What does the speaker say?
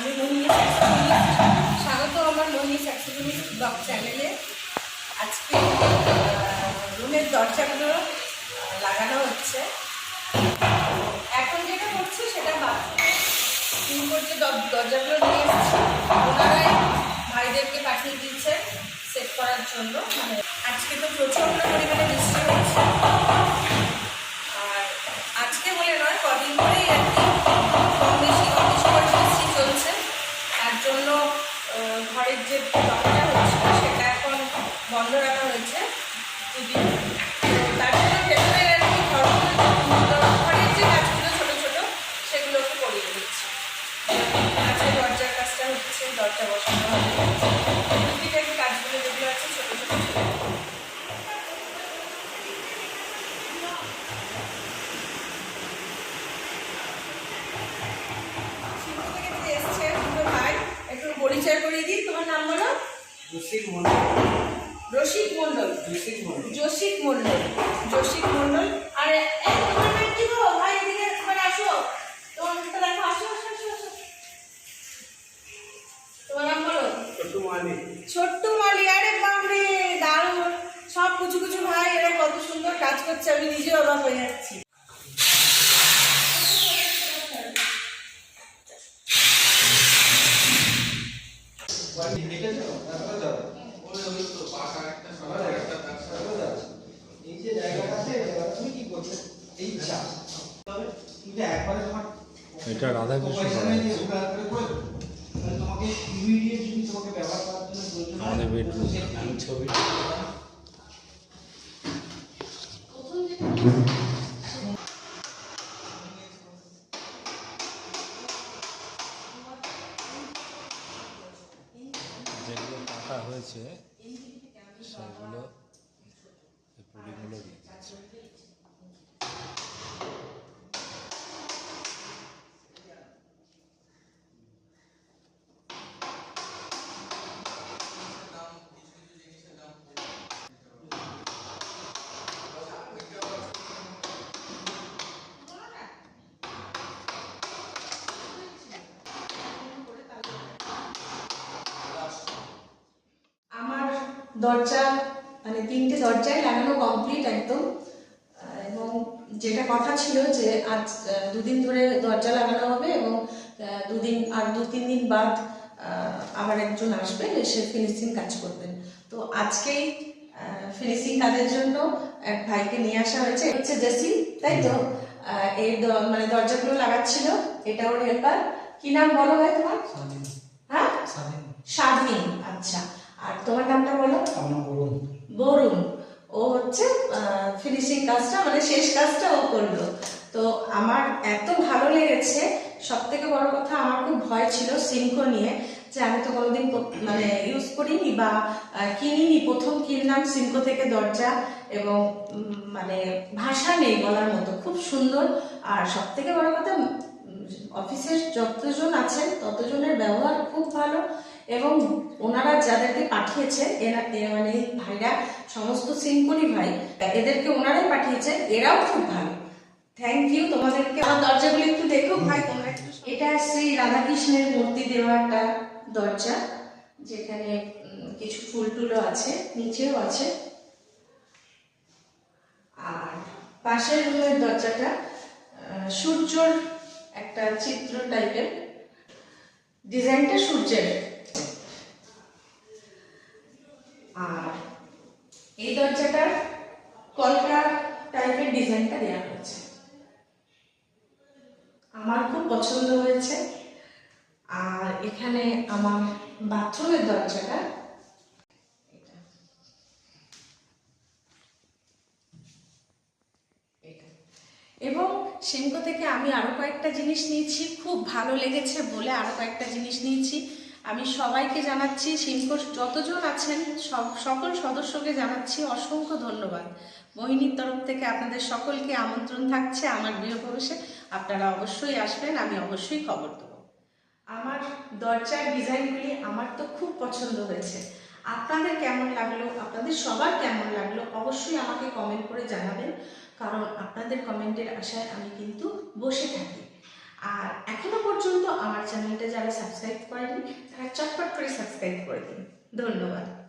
আমি মোহিনী স্বাগত আমার মোহিনী স্যাক্সোফোনিস্ট ব্লগ চ্যানেলে। আজকে রুমের দরজাগুলো লাগানো হচ্ছে। এখন যেটা করছি সেটা বাথরুম। করছে দরজাগুলো নিয়ে এসেছি, ওনারাই ভাইদেরকে পাঠিয়ে দিচ্ছে সেট করার জন্য। মানে আজকে তো প্রচণ্ড পরিমাণে বৃষ্টি হচ্ছে। দরজা বসানো হবে টুকিটাকি কাজগুলো যেগুলো আছে ছোটো ছোটো পরিচয় করিয়ে দিই। তোমার নাম বলো? রসিক মন্ডল রশিদ মণ্ডল। রসিক মন্ডল জসিক মণ্ডল। জসিক মণ্ডল। আর মালি ছোট্ট মালি আরে বাপরে দারুণ। সব কুচু কুচু ভাই এরা কত সুন্দর কাজ করছে আমি নিজেও অবাক হয়ে যাচ্ছি। এই যে জায়গাটা আছে এবার তুমি কি করছ? এই চা তবে তুমি একবারে তোমার এটা রাধাকৃষ্ণ আমাদের। আমি ছবি যেগুলো কাটা হয়েছে সেগুলো এই দিয়ে দিচ্ছে আমার দরজা মানে তিনটে দরজায় লাগানো কমপ্লিট একদম। এবং যেটা কথা ছিল যে আজ দুদিন ধরে দরজা লাগানো হবে এবং দুদিন আর দু তিন দিন বাদ আবার একজন আসবেন এসে ফিনিশিং কাজ করবেন। তো আজকেই ফিনিশিং কাজের জন্য এক ভাইকে নিয়ে আসা হয়েছে। হচ্ছে জেসি তাই তো? এই মানে দরজাগুলো লাগাচ্ছিল। এটা ওর হেল্পার কি নাম বলো ভাই তোমার? হ্যাঁ? স্বাধীন আচ্ছা। তোমার নামটা বলো? আমার বলুন বরুণ। ও হচ্ছে ফিনিশিং কাজটা মানে শেষ কাজটা ও করল। তো আমার এত ভালো লেগেছে সব থেকে বড় কথা আমার খুব ভয় ছিল সিঙ্কো নিয়ে যে আমি তো কোনোদিন মানে ইউজ করিনি বা কিনিনি। প্রথম কিনলাম সিঙ্কো থেকে দরজা এবং মানে ভাষা নেই বলার মতো খুব সুন্দর। আর সব থেকে বড় কথা অফিসের যতজন আছেন ততজনের ব্যবহার খুব এবং ওনারা যাদেরকে পাঠিয়েছে, এরা মানে ভাইরা, সমস্ত সিঙ্কনি ভাই, এদেরকে ওনারাই পাঠিয়েছে, এরাও খুব ভালো। থ্যাংক ইউ তোমাদেরকে আমার দরজাগুলো একটু দেখো ভাই, তোমরা এটা শ্রী রাধাকৃষ্ণের মূর্তি দেওয়া একটা দরজা, যেখানে কিছু ফুল টুলও আছে, নিচেও আছে। আর পাশের রুমের দরজাটা সূর্যর একটা চিত্র টাইপের ডিজাইনটা সূর্যের আর এই দরজাটার কলকা টাইপের ডিজাইনটা দেওয়া হয়েছে। আমার খুব পছন্দ হয়েছে। আর এখানে আমার বাথরুমের দরজাটা। এবং সিংকো থেকে আমি আরও কয়েকটা জিনিস নিয়েছি। খুব ভালো লেগেছে বলে আরও কয়েকটা জিনিস নিয়েছি। আমি সবাইকে জানাচ্ছি সিংকোর যতজন আছেন, সব, সকল সদস্যকে জানাচ্ছি অসংখ্য ধন্যবাদ। মোহিনীর তরফ থেকে আপনাদের সকলকে আমন্ত্রণ থাকছে আমার গৃহপ্রবেশে। আপনারা অবশ্যই আসবেন, আমি অবশ্যই খবর দেবো। আমার দরজার ডিজাইনগুলি আমার তো খুব পছন্দ হয়েছে। আপনাদের কেমন লাগল, আপনাদের সবার কেমন লাগল, অবশ্যই আমাকে কমেন্ট করে জানাবেন। কারণ আপনাদের কমেন্টের আশায় আমি কিন্তু বসে থাকি। আর এখন পর্যন্ত আমার চ্যানেলটা যারা সাবস্ক্রাইব করেনি তারা চটপট করে সাবস্ক্রাইব করে দিন। ধন্যবাদ।